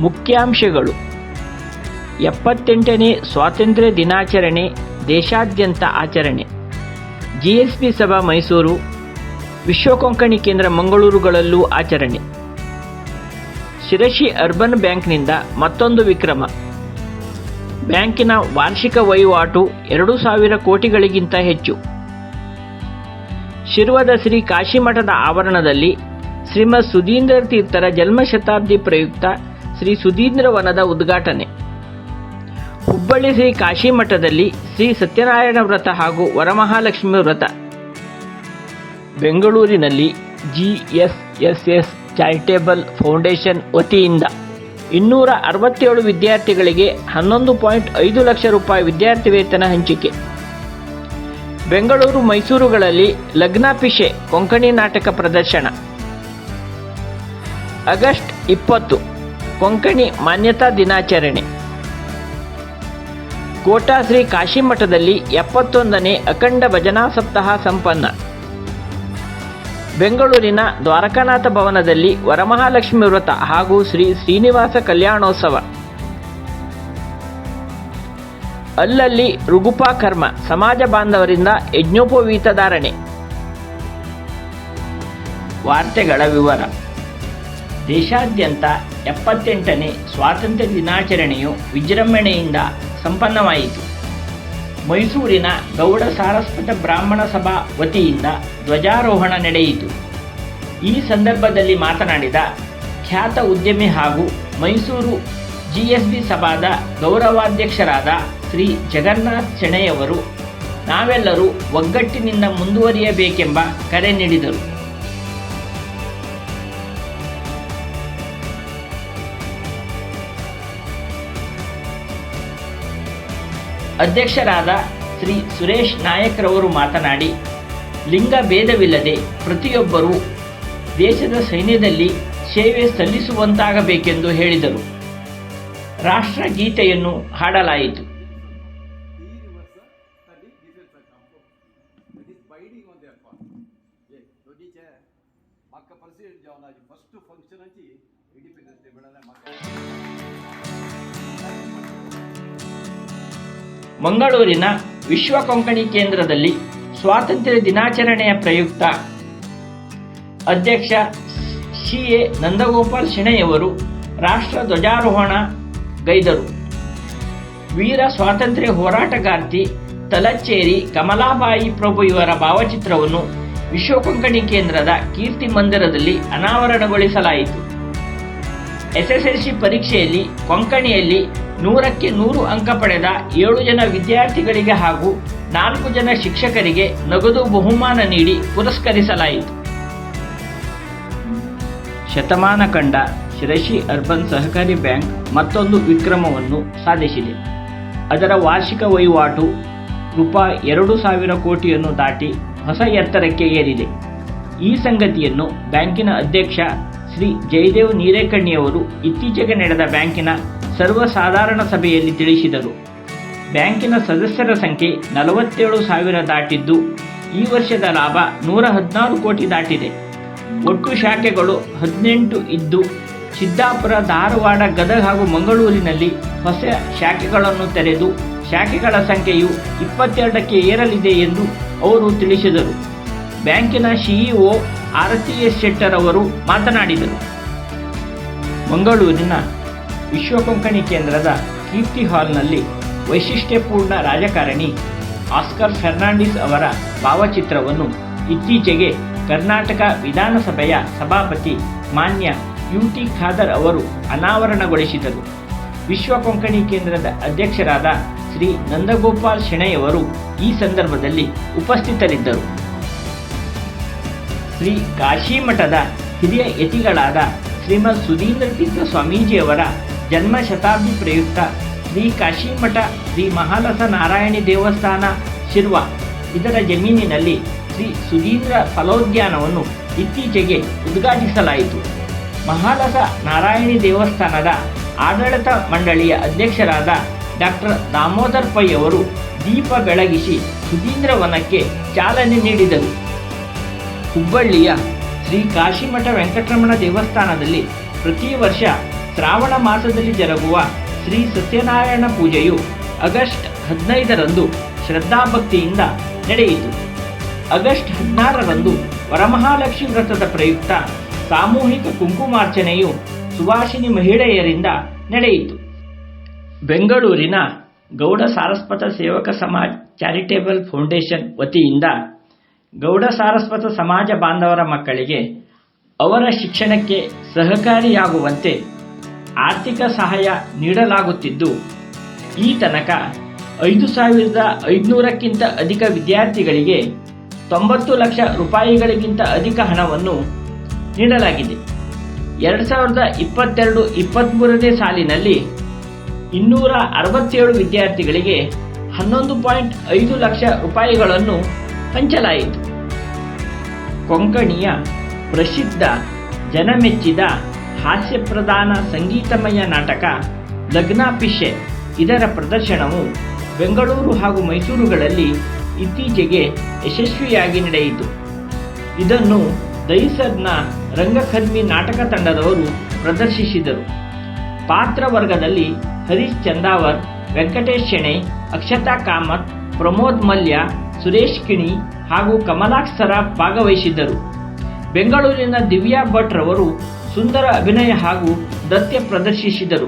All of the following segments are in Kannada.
ಮುಖ್ಯಾಂಶಗಳು. ಎಪ್ಪತ್ತೆಂಟನೇ ಸ್ವಾತಂತ್ರ್ಯ ದಿನಾಚರಣೆ, ದೇಶಾದ್ಯಂತ ಆಚರಣೆ. ಜಿಎಸ್ಬಿ ಸಭಾ ಮೈಸೂರು, ವಿಶ್ವ ಕೊಂಕಣಿ ಕೇಂದ್ರ ಮಂಗಳೂರುಗಳಲ್ಲೂ ಆಚರಣೆ. ಶಿರಸಿ ಅರ್ಬನ್ ಬ್ಯಾಂಕ್ನಿಂದ ಮತ್ತೊಂದು ವಿಕ್ರಮ. ಬ್ಯಾಂಕಿನ ವಾರ್ಷಿಕ ವಹಿವಾಟು ಎರಡು ಸಾವಿರ ಕೋಟಿಗಳಿಗಿಂತ ಹೆಚ್ಚು. ಶಿರ್ವದ ಶ್ರೀ ಕಾಶಿಮಠದ ಆವರಣದಲ್ಲಿ ಶ್ರೀಮದ್ ಸುಧೀಂದ್ರ ತೀರ್ಥರ ಜನ್ಮ ಶತಾಬ್ದಿ ಪ್ರಯುಕ್ತ ಶ್ರೀ ಸುಧೀಂದ್ರ ವನದ ಉದ್ಘಾಟನೆ. ಹುಬ್ಬಳ್ಳಿ ಶ್ರೀ ಕಾಶಿ ಮಠದಲ್ಲಿ ಶ್ರೀ ಸತ್ಯನಾರಾಯಣ ವ್ರತ ಹಾಗೂ ವರಮಹಾಲಕ್ಷ್ಮಿ ವ್ರತ. ಬೆಂಗಳೂರಿನಲ್ಲಿ ಜಿಎಸ್ಎಸ್ಎಸ್ ಚಾರಿಟೇಬಲ್ ಫೌಂಡೇಶನ್ ವತಿಯಿಂದ ಇನ್ನೂರ ಅರವತ್ತೇಳು ವಿದ್ಯಾರ್ಥಿಗಳಿಗೆ ಹನ್ನೊಂದು ಪಾಯಿಂಟ್ ಐದು ಲಕ್ಷ ರೂಪಾಯಿ ವಿದ್ಯಾರ್ಥಿ ವೇತನ ಹಂಚಿಕೆ. ಬೆಂಗಳೂರು ಮೈಸೂರುಗಳಲ್ಲಿ ಲಗ್ನಾಪಿಷೆ ಕೊಂಕಣಿ ನಾಟಕ ಪ್ರದರ್ಶನ. ಆಗಸ್ಟ್ ಇಪ್ಪತ್ತು ಕೊಂಕಣಿ ಮಾನ್ಯತಾ ದಿನಾಚರಣೆ. ಕೋಟಾ ಶ್ರೀ ಕಾಶಿಮಠದಲ್ಲಿ ಎಪ್ಪತ್ತೊಂದನೇ ಅಖಂಡ ಭಜನಾ ಸಪ್ತಾಹ ಸಂಪನ್ನ. ಬೆಂಗಳೂರಿನ ದ್ವಾರಕಾನಾಥ ಭವನದಲ್ಲಿ ವರಮಹಾಲಕ್ಷ್ಮಿ ವ್ರತ ಹಾಗೂ ಶ್ರೀ ಶ್ರೀನಿವಾಸ ಕಲ್ಯಾಣೋತ್ಸವ. ಅಲ್ಲಲ್ಲಿ ರುಗುಪಾ ಕರ್ಮ ಸಮಾಜ ಬಾಂಧವರಿಂದ ಯಜ್ಞೋಪವೀತ ಧಾರಣೆ. ವಾರ್ತೆಗಳ ವಿವರ. ದೇಶಾದ್ಯಂತ ಎಪ್ಪತ್ತೆಂಟನೇ ಸ್ವಾತಂತ್ರ್ಯ ದಿನಾಚರಣೆಯು ವಿಜೃಂಭಣೆಯಿಂದ ಸಂಪನ್ನವಾಯಿತು. ಮೈಸೂರಿನ ಗೌಡ ಸಾರಸ್ವತ ಬ್ರಾಹ್ಮಣ ಸಭಾ ವತಿಯಿಂದ ಧ್ವಜಾರೋಹಣ ನಡೆಯಿತು. ಈ ಸಂದರ್ಭದಲ್ಲಿ ಮಾತನಾಡಿದ ಖ್ಯಾತ ಉದ್ಯಮಿ ಹಾಗೂ ಮೈಸೂರು ಜಿಎಸ್ಬಿ ಸಭಾದ ಗೌರವಾಧ್ಯಕ್ಷರಾದ ಶ್ರೀ ಜಗನ್ನಾಥ್ ಶೆಣೆಯವರು ನಾವೆಲ್ಲರೂ ಒಗ್ಗಟ್ಟಿನಿಂದ ಮುಂದುವರಿಯಬೇಕೆಂಬ ಕರೆ ನೀಡಿದರು. ಅಧ್ಯಕ್ಷರಾದ ಶ್ರೀ ಸುರೇಶ್ ನಾಯಕ್ರವರು ಮಾತನಾಡಿ ಲಿಂಗ ಭೇದವಿಲ್ಲದೆ ಪ್ರತಿಯೊಬ್ಬರೂ ದೇಶದ ಸೈನ್ಯದಲ್ಲಿ ಸೇವೆ ಸಲ್ಲಿಸುವಂತಾಗಬೇಕೆಂದು ಹೇಳಿದರು ರಾಷ್ಟ್ರಗೀತೆಯನ್ನು ಹಾಡಲಾಯಿತು ಮಂಗಳೂರಿನ ವಿಶ್ವ ಕೊಂಕಣಿ ಕೇಂದ್ರದಲ್ಲಿ ಸ್ವಾತಂತ್ರ್ಯ ದಿನಾಚರಣೆಯ ಪ್ರಯುಕ್ತ ಅಧ್ಯಕ್ಷ ಸಿ ಎ ನಂದಗೋಪಾಲ್ ಶಿಣೆಯವರು ರಾಷ್ಟ್ರ ಧ್ವಜಾರೋಹಣ ಗೈದರು. ವೀರ ಸ್ವಾತಂತ್ರ್ಯ ಹೋರಾಟಗಾರ್ತಿ ತಲಚೇರಿ ಕಮಲಾಬಾಯಿ ಪ್ರಭು ಇವರ ಭಾವಚಿತ್ರವನ್ನು ವಿಶ್ವ ಕೊಂಕಣಿ ಕೇಂದ್ರದ ಕೀರ್ತಿ ಮಂದಿರದಲ್ಲಿ ಅನಾವರಣಗೊಳಿಸಲಾಯಿತು. ಎಸ್ಎಸ್ಎಲ್ಸಿ ಪರೀಕ್ಷೆಯಲ್ಲಿ ಕೊಂಕಣಿಯಲ್ಲಿ ನೂರಕ್ಕೆ ನೂರು ಅಂಕ ಪಡೆದ ಏಳು ಜನ ವಿದ್ಯಾರ್ಥಿಗಳಿಗೆ ಹಾಗೂ ನಾಲ್ಕು ಜನ ಶಿಕ್ಷಕರಿಗೆ ನಗದು ಬಹುಮಾನ ನೀಡಿ ಪುರಸ್ಕರಿಸಲಾಯಿತು. ಶತಮಾನ ಕಂಡ ಶಿರಶಿ ಅರ್ಬನ್ ಸಹಕಾರಿ ಬ್ಯಾಂಕ್ ಮತ್ತೊಂದು ವಿಕ್ರಮವನ್ನು ಸಾಧಿಸಿದೆ. ಅದರ ವಾರ್ಷಿಕ ವಹಿವಾಟು ರೂಪಾಯಿ ಎರಡು ಸಾವಿರ ಕೋಟಿಯನ್ನು ದಾಟಿ ಹೊಸ ಎತ್ತರಕ್ಕೆ ಏರಿದೆ. ಈ ಸಂಗತಿಯನ್ನು ಬ್ಯಾಂಕಿನ ಅಧ್ಯಕ್ಷ ಶ್ರೀ ಜಯದೇವ್ ನೀರೇಕಣ್ಣಿಯವರು ಇತ್ತೀಚೆಗೆ ನಡೆದ ಬ್ಯಾಂಕಿನ ಸರ್ವಸಾಧಾರಣ ಸಭೆಯಲ್ಲಿ ತಿಳಿಸಿದರು. ಬ್ಯಾಂಕಿನ ಸದಸ್ಯರ ಸಂಖ್ಯೆ ನಲವತ್ತೇಳು ಸಾವಿರ ದಾಟಿದ್ದು, ಈ ವರ್ಷದ ಲಾಭ ನೂರ ಹದಿನಾರು ಕೋಟಿ ದಾಟಿದೆ. ಒಟ್ಟು ಶಾಖೆಗಳು ಹದಿನೆಂಟು ಇದ್ದು ಸಿದ್ದಾಪುರ ಧಾರವಾಡ, ಗದಗ ಹಾಗೂ ಮಂಗಳೂರಿನಲ್ಲಿ ಹೊಸ ಶಾಖೆಗಳನ್ನು ತೆರೆದು ಶಾಖೆಗಳ ಸಂಖ್ಯೆಯು ಇಪ್ಪತ್ತೆರಡಕ್ಕೆ ಏರಲಿದೆ ಎಂದು ಅವರು ತಿಳಿಸಿದರು. ಬ್ಯಾಂಕಿನ ಸಿಇಒ ಆರತಿ ಎಸ್ ಶೆಟ್ಟರ್ ಅವರು ಮಾತನಾಡಿದರು. ಮಂಗಳೂರಿನ ವಿಶ್ವ ಕೊಂಕಣಿ ಕೇಂದ್ರದ ಕೀರ್ತಿ ಹಾಲ್ನಲ್ಲಿ ವೈಶಿಷ್ಟ್ಯಪೂರ್ಣ ರಾಜಕಾರಣಿ ಆಸ್ಕರ್ ಫೆರ್ನಾಂಡಿಸ್ ಅವರ ಭಾವಚಿತ್ರವನ್ನು ಇತ್ತೀಚೆಗೆ ಕರ್ನಾಟಕ ವಿಧಾನಸಭೆಯ ಸಭಾಪತಿ ಮಾನ್ಯ ಯು ಟಿ ಖಾದರ್ ಅವರು ಅನಾವರಣಗೊಳಿಸಿದರು. ವಿಶ್ವ ಕೊಂಕಣಿ ಕೇಂದ್ರದ ಅಧ್ಯಕ್ಷರಾದ ಶ್ರೀ ನಂದಗೋಪಾಲ್ ಶೆಣೆಯವರು ಈ ಸಂದರ್ಭದಲ್ಲಿ ಉಪಸ್ಥಿತರಿದ್ದರು. ಶ್ರೀ ಕಾಶಿಮಠದ ಹಿರಿಯ ಯತಿಗಳಾದ ಶ್ರೀಮದ್ ಸುಧೀಂದ್ರ ತೀರ್ಥ ಸ್ವಾಮೀಜಿಯವರ ಜನ್ಮ ಶತಾಬ್ದಿ ಪ್ರಯುಕ್ತ. ಶ್ರೀ ಕಾಶಿಮಠ, ಶ್ರೀ ಮಹಾಲಸ ನಾರಾಯಣಿ ದೇವಸ್ಥಾನ, ಶಿರ್ವ. ಇದರ ಜಮೀನಿನಲ್ಲಿ ಶ್ರೀ ಸುಧೀಂದ್ರ ಫಲೋದ್ಯಾನವನ್ನು ಇತ್ತೀಚೆಗೆ ಉದ್ಘಾಟಿಸಲಾಯಿತು. ಮಹಾಲಸ ನಾರಾಯಣಿ ದೇವಸ್ಥಾನದ ಆಡಳಿತ ಮಂಡಳಿಯ ಅಧ್ಯಕ್ಷರಾದ ಡಾಕ್ಟರ್ ದಾಮೋದರ್ ಪೈ ಅವರು ದೀಪ ಬೆಳಗಿಸಿ ಸುಧೀಂದ್ರ ವನಕ್ಕೆ ಚಾಲನೆ ನೀಡಿದರು. ಹುಬ್ಬಳ್ಳಿಯ ಶ್ರೀ ಕಾಶಿಮಠ ವೆಂಕಟರಮಣ ದೇವಸ್ಥಾನದಲ್ಲಿ ಪ್ರತಿ ವರ್ಷ ಶ್ರಾವಣ ಮಾಸದಲ್ಲಿ ಜರುಗುವ ಶ್ರೀ ಸತ್ಯನಾರಾಯಣ ಪೂಜೆಯು ಆಗಸ್ಟ್ ಹದಿನೈದರಂದು ಶ್ರದ್ಧಾಭಕ್ತಿಯಿಂದ ನಡೆಯಿತು. ಆಗಸ್ಟ್ ಹದಿನಾರರಂದು ವರಮಹಾಲಕ್ಷ್ಮಿ ವ್ರತದ ಪ್ರಯುಕ್ತ ಸಾಮೂಹಿಕ ಕುಂಕುಮಾರ್ಚನೆಯು ಸುವಾಸಿನಿ ಮಹಿಳೆಯರಿಂದ ನಡೆಯಿತು. ಬೆಂಗಳೂರಿನ ಗೌಡ ಸಾರಸ್ವತ ಸೇವಕ ಸಮಾಜ್ ಚಾರಿಟೇಬಲ್ ಫೌಂಡೇಶನ್ ವತಿಯಿಂದ ಗೌಡ ಸಾರಸ್ವತ ಸಮಾಜ ಬಾಂಧವರ ಮಕ್ಕಳಿಗೆ ಅವರ ಶಿಕ್ಷಣಕ್ಕೆ ಸಹಕಾರಿಯಾಗುವಂತೆ ಆರ್ಥಿಕ ಸಹಾಯ ನೀಡಲಾಗುತ್ತಿದ್ದು, ಈ ತನಕ ಐದು ಸಾವಿರದ ಐದುನೂರಕ್ಕಿಂತ ಅಧಿಕ ವಿದ್ಯಾರ್ಥಿಗಳಿಗೆ ತೊಂಬತ್ತು ಲಕ್ಷ ರೂಪಾಯಿಗಳಿಗಿಂತ ಅಧಿಕ ಹಣವನ್ನು ನೀಡಲಾಗಿದೆ. ಎರಡು ಸಾವಿರದ ಇಪ್ಪತ್ತೆರಡು ಇಪ್ಪತ್ತ್ಮೂರನೇ ಸಾಲಿನಲ್ಲಿ ಇನ್ನೂರ ಅರವತ್ತೇಳು ವಿದ್ಯಾರ್ಥಿಗಳಿಗೆ ಹನ್ನೊಂದು ಪಾಯಿಂಟ್ ಐದು ಲಕ್ಷ ರೂಪಾಯಿಗಳನ್ನು ಹಂಚಲಾಯಿತು. ಕೊಂಕಣಿಯ ಪ್ರಸಿದ್ಧ ಜನಮೆಚ್ಚಿದ ಹಾಸ್ಯಪ್ರಧಾನ ಸಂಗೀತಮಯ ನಾಟಕ ಲಗ್ನ ಇದರ ಪ್ರದರ್ಶನವು ಬೆಂಗಳೂರು ಹಾಗೂ ಮೈಸೂರುಗಳಲ್ಲಿ ಇತ್ತೀಚೆಗೆ ಯಶಸ್ವಿಯಾಗಿ ನಡೆಯಿತು. ಇದನ್ನು ದೈಸರ್ನ ರಂಗಕರ್ಮಿ ನಾಟಕ ತಂಡದವರು ಪ್ರದರ್ಶಿಸಿದರು. ಪಾತ್ರ ವರ್ಗದಲ್ಲಿ ಹರೀಶ್ ಚಂದಾವರ್, ವೆಂಕಟೇಶ್ ಶೆಣೆ, ಅಕ್ಷತಾ ಕಾಮತ್, ಪ್ರಮೋದ್ ಮಲ್ಯ, ಸುರೇಶ್ ಕಿಣಿ ಹಾಗೂ ಕಮಲಾಕ್ಷರ ಭಾಗವಹಿಸಿದ್ದರು. ಬೆಂಗಳೂರಿನ ದಿವ್ಯಾ ಭಟ್ ರವರು ಸುಂದರ ಅಭಿನಯ ಹಾಗೂ ನೃತ್ಯ ಪ್ರದರ್ಶಿಸಿದರು.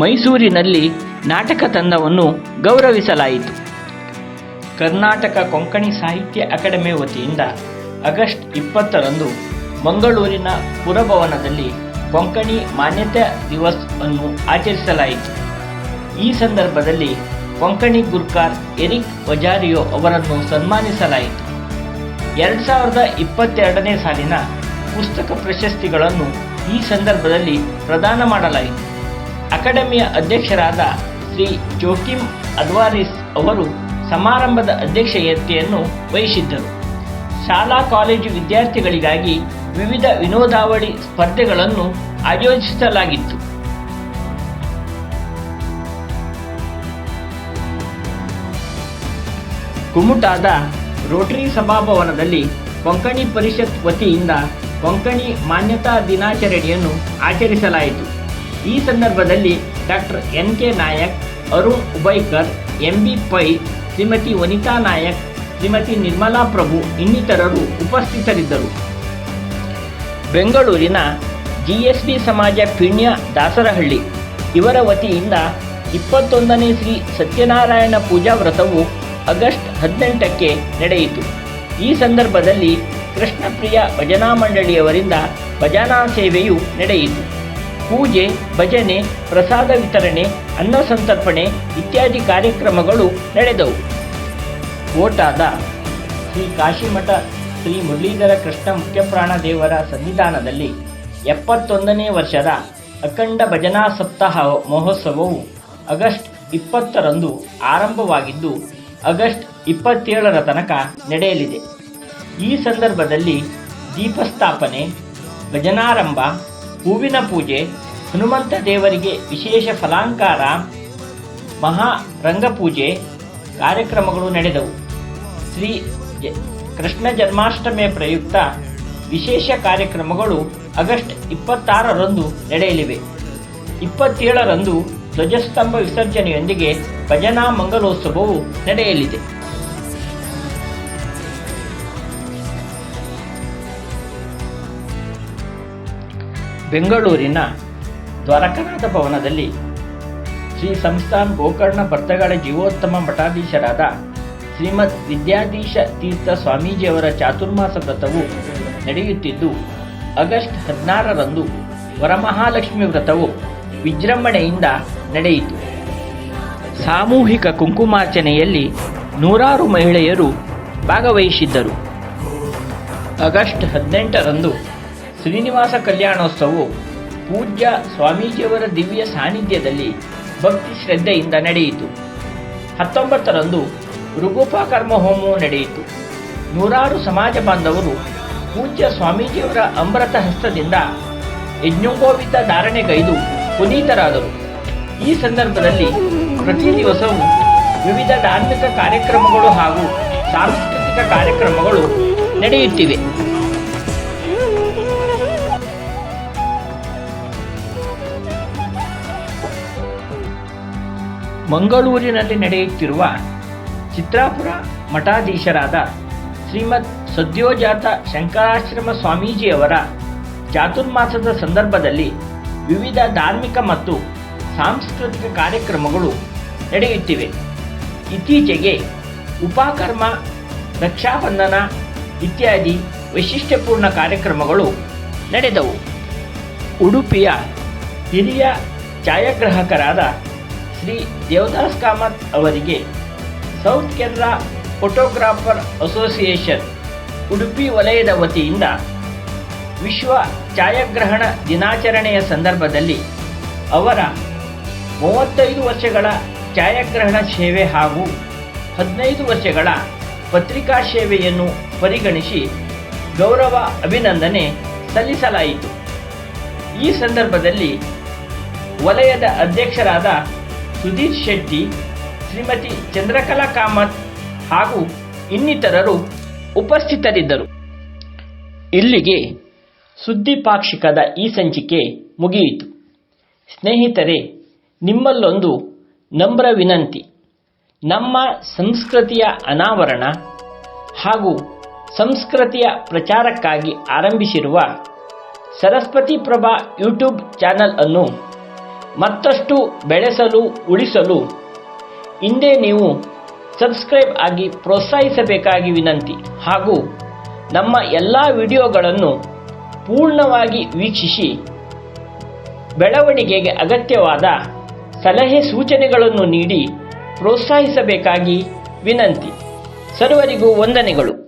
ಮೈಸೂರಿನಲ್ಲಿ ನಾಟಕ ತಂಡವನ್ನು ಗೌರವಿಸಲಾಯಿತು. ಕರ್ನಾಟಕ ಕೊಂಕಣಿ ಸಾಹಿತ್ಯ ಅಕಾಡೆಮಿ ವತಿಯಿಂದ ಆಗಸ್ಟ್ ಇಪ್ಪತ್ತರಂದು ಮಂಗಳೂರಿನ ಪುರಭವನದಲ್ಲಿ ಕೊಂಕಣಿ ಮಾನ್ಯತಾ ದಿವಸ್ ಅನ್ನು ಆಚರಿಸಲಾಯಿತು. ಈ ಸಂದರ್ಭದಲ್ಲಿ ಕೊಂಕಣಿ ಗುರ್ಕಾರ್ ಎರಿಕ್ ವಜಾರಿಯೋ ಅವರನ್ನು ಸನ್ಮಾನಿಸಲಾಯಿತು. ಎರಡು ಸಾವಿರದ ಇಪ್ಪತ್ತೆರಡನೇ ಸಾಲಿನ ಪುಸ್ತಕ ಪ್ರಶಸ್ತಿಗಳನ್ನು ಈ ಸಂದರ್ಭದಲ್ಲಿ ಪ್ರದಾನ ಮಾಡಲಾಯಿತು. ಅಕಾಡೆಮಿಯ ಅಧ್ಯಕ್ಷರಾದ ಶ್ರೀ ಜೋಕಿಮ್ ಅದ್ವಾರಿಸ್ ಅವರು ಸಮಾರಂಭದ ಅಧ್ಯಕ್ಷತೆಯನ್ನು ವಹಿಸಿದ್ದರು. ಶಾಲಾ ಕಾಲೇಜು ವಿದ್ಯಾರ್ಥಿಗಳಿಗಾಗಿ ವಿವಿಧ ವಿನೋದಾವಳಿ ಸ್ಪರ್ಧೆಗಳನ್ನು ಆಯೋಜಿಸಲಾಗಿತ್ತು. ಕುಮುಟಾದ ರೋಟರಿ ಸಭಾಭವನದಲ್ಲಿ ಕೊಂಕಣಿ ಪರಿಷತ್ ವತಿಯಿಂದ ಕೊಂಕಣಿ ಮಾನ್ಯತಾ ದಿನಾಚರಣೆಯನ್ನು ಆಚರಿಸಲಾಯಿತು. ಈ ಸಂದರ್ಭದಲ್ಲಿ doctor N K Nayak, Arun Ubaikar, M B Pai, Shrimati Vanita Nayak, Shrimati Nirmala Prabhu ಇನ್ನಿತರರು ಉಪಸ್ಥಿತರಿದ್ದರು. ಬೆಂಗಳೂರಿನ ಜಿ ಎಸ್ ಜಿಎಸ್ಬಿ ಸಮಾಜ ಪಿಣ್ಯ ದಾಸರಹಳ್ಳಿ ಇವರ ವತಿಯಿಂದ ಇಪ್ಪತ್ತೊಂದನೇ ಶ್ರೀ ಸತ್ಯನಾರಾಯಣ ಪೂಜಾ ವ್ರತವು ಆಗಸ್ಟ್ ಹದಿನೆಂಟಕ್ಕೆ ನಡೆಯಿತು. ಈ ಸಂದರ್ಭದಲ್ಲಿ ಕೃಷ್ಣಪ್ರಿಯ ಭಜನಾ ಮಂಡಳಿಯವರಿಂದ ಭಜನಾ ಸೇವೆಯು ನಡೆಯಿತು. ಪೂಜೆ, ಭಜನೆ, ಪ್ರಸಾದ ವಿತರಣೆ, ಅನ್ನ ಸಂತರ್ಪಣೆ ಇತ್ಯಾದಿ ಕಾರ್ಯಕ್ರಮಗಳು ನಡೆದವು. ಓಟಾದ ಶ್ರೀ ಕಾಶಿಮಠ ಶ್ರೀ ಮುರಳೀಧರ ಕೃಷ್ಣ ಮುಖ್ಯಪ್ರಾಣ ದೇವರ ಸನ್ನಿಧಾನದಲ್ಲಿ ಎಪ್ಪತ್ತೊಂದನೇ ವರ್ಷದ ಅಖಂಡ ಭಜನಾ ಸಪ್ತಾಹ ಮಹೋತ್ಸವವು ಆಗಸ್ಟ್ ಇಪ್ಪತ್ತರಂದು ಆರಂಭವಾಗಿದ್ದು, ಆಗಸ್ಟ್ ಇಪ್ಪತ್ತೇಳರ ತನಕ ನಡೆಯಲಿದೆ. ಈ ಸಂದರ್ಭದಲ್ಲಿ ದೀಪಸ್ಥಾಪನೆ, ಭಜನಾರಂಭ, ಹೂವಿನ ಪೂಜೆ, ಹನುಮಂತ ದೇವರಿಗೆ ವಿಶೇಷ ಫಲಾಂಕಾರ, ಮಹಾ ರಂಗಪೂಜೆ ಕಾರ್ಯಕ್ರಮಗಳು ನಡೆದವು. ಶ್ರೀ ಕೃಷ್ಣ ಜನ್ಮಾಷ್ಟಮಿಯ ಪ್ರಯುಕ್ತ ವಿಶೇಷ ಕಾರ್ಯಕ್ರಮಗಳು ಆಗಸ್ಟ್ ಇಪ್ಪತ್ತಾರರಂದು ನಡೆಯಲಿವೆ. ಇಪ್ಪತ್ತೇಳರಂದು ಧ್ವಜಸ್ತಂಭ ವಿಸರ್ಜನೆಯೊಂದಿಗೆ ಭಜನಾ ಮಂಗಲೋತ್ಸವವು ನಡೆಯಲಿದೆ. ಬೆಂಗಳೂರಿನ ದ್ವಾರಕನಾಥ ಭವನದಲ್ಲಿ ಶ್ರೀ ಸಂಸ್ಥಾನ್ ಗೋಕರ್ಣ ಭರ್ತಗಳ ಜೀವೋತ್ತಮ ಮಠಾಧೀಶರಾದ ಶ್ರೀಮದ್ ವಿದ್ಯಾಧೀಶ ತೀರ್ಥ ಸ್ವಾಮೀಜಿಯವರ ಚಾತುರ್ಮಾಸ ವ್ರತವು ನಡೆಯುತ್ತಿದ್ದು, ಆಗಸ್ಟ್ ಹದಿನಾರರಂದು ವರಮಹಾಲಕ್ಷ್ಮಿ ವ್ರತವು ವಿಜೃಂಭಣೆಯಿಂದ ನಡೆಯಿತು. ಸಾಮೂಹಿಕ ಕುಂಕುಮಾರ್ಚನೆಯಲ್ಲಿ ನೂರಾರು ಮಹಿಳೆಯರು ಭಾಗವಹಿಸಿದ್ದರು. ಆಗಸ್ಟ್ ಹದಿನೆಂಟರಂದು ಶ್ರೀನಿವಾಸ ಕಲ್ಯಾಣೋತ್ಸವವು ಪೂಜ್ಯ ಸ್ವಾಮೀಜಿಯವರ ದಿವ್ಯ ಸಾನ್ನಿಧ್ಯದಲ್ಲಿ ಭಕ್ತಿ ಶ್ರದ್ಧೆಯಿಂದ ನಡೆಯಿತು. ಹತ್ತೊಂಬತ್ತರಂದು ಋಗುಪಾಕರ್ಮ ಹೋಮವು ನಡೆಯಿತು. ನೂರಾರು ಸಮಾಜ ಬಾಂಧವರು ಪೂಜ್ಯ ಸ್ವಾಮೀಜಿಯವರ ಅಮೃತ ಹಸ್ತದಿಂದ ಯಜ್ಞೋಪೋವಿತ ಧಾರಣೆಗೈದು ಪುನೀತರಾದರು. ಈ ಸಂದರ್ಭದಲ್ಲಿ ಪ್ರತಿ ದಿವಸವೂ ವಿವಿಧ ಧಾರ್ಮಿಕ ಕಾರ್ಯಕ್ರಮಗಳು ಹಾಗೂ ಸಾಂಸ್ಕೃತಿಕ ಕಾರ್ಯಕ್ರಮಗಳು ನಡೆಯುತ್ತಿವೆ. ಮಂಗಳೂರಿನಲ್ಲಿ ನಡೆಯುತ್ತಿರುವ ಚಿತ್ರಾಪುರ ಮಠಾಧೀಶರಾದ ಶ್ರೀಮದ್ ಸದ್ಯೋಜಾತ ಶಂಕರಾಶ್ರಮ ಸ್ವಾಮೀಜಿಯವರ ಚಾತುರ್ಮಾಸದ ಸಂದರ್ಭದಲ್ಲಿ ವಿವಿಧ ಧಾರ್ಮಿಕ ಮತ್ತು ಸಾಂಸ್ಕೃತಿಕ ಕಾರ್ಯಕ್ರಮಗಳು ನಡೆಯುತ್ತಿವೆ. ಇತ್ತೀಚೆಗೆ ಉಪಕರ್ಮ, ರಕ್ಷಾಬಂಧನ ಇತ್ಯಾದಿ ವೈಶಿಷ್ಟ್ಯಪೂರ್ಣ ಕಾರ್ಯಕ್ರಮಗಳು ನಡೆದವು. ಉಡುಪಿಯ ಹಿರಿಯ ಛಾಯಾಗ್ರಾಹಕರಾದ ಶ್ರೀ ದೇವದಾಸ್ ಕಾಮತ್ ಅವರಿಗೆ south Kerala photographer association Udupi ವಲಯದ ವತಿಯಿಂದ ವಿಶ್ವ ಛಾಯಾಗ್ರಹಣ ದಿನಾಚರಣೆಯ ಸಂದರ್ಭದಲ್ಲಿ ಅವರ ಮೂವತ್ತೈದು ವರ್ಷಗಳ ಛಾಯಾಗ್ರಹಣ ಸೇವೆ ಹಾಗೂ ಹದಿನೈದು ವರ್ಷಗಳ ಪತ್ರಿಕಾ ಸೇವೆಯನ್ನು ಪರಿಗಣಿಸಿ ಗೌರವ ಅಭಿನಂದನೆ ಸಲ್ಲಿಸಲಾಯಿತು. ಈ ಸಂದರ್ಭದಲ್ಲಿ ವಲಯದ ಅಧ್ಯಕ್ಷರಾದ ಸುಧೀರ್ ಶೆಟ್ಟಿ, ಶ್ರೀಮತಿ ಚಂದ್ರಕಲಾ ಕಾಮತ್ ಹಾಗೂ ಇನ್ನಿತರರು ಉಪಸ್ಥಿತರಿದ್ದರು. ಇಲ್ಲಿಗೆ ಸುದ್ದಿ ಪಾಕ್ಷಿಕದ ಈ ಸಂಚಿಕೆ ಮುಗಿಯಿತು. ಸ್ನೇಹಿತರೆ, ನಿಮ್ಮಲ್ಲೊಂದು ನಮ್ರ ವಿನಂತಿ. ನಮ್ಮ ಸಂಸ್ಕೃತಿಯ ಅನಾವರಣ ಹಾಗೂ ಸಂಸ್ಕೃತಿಯ ಪ್ರಚಾರಕ್ಕಾಗಿ ಆರಂಭಿಸಿರುವ ಸರಸ್ವತಿ ಪ್ರಭಾ ಯೂಟ್ಯೂಬ್ ಚಾನಲ್ ಅನ್ನು ಮತ್ತಷ್ಟು ಬೆಳೆಸಲು, ಉಳಿಸಲು ಹಿಂದೆ ನೀವು ಸಬ್ಸ್ಕ್ರೈಬ್ ಆಗಿ ಪ್ರೋತ್ಸಾಹಿಸಬೇಕಾಗಿ ವಿನಂತಿ. ಹಾಗೂ ನಮ್ಮ ಎಲ್ಲ ವಿಡಿಯೋಗಳನ್ನು ಪೂರ್ಣವಾಗಿ ವೀಕ್ಷಿಸಿ, ಬೆಳವಣಿಗೆಗೆ ಅಗತ್ಯವಾದ ಸಲಹೆ ಸೂಚನೆಗಳನ್ನು ನೀಡಿ ಪ್ರೋತ್ಸಾಹಿಸಬೇಕಾಗಿ ವಿನಂತಿ. ಸರ್ವರಿಗೂ ವಂದನೆಗಳು.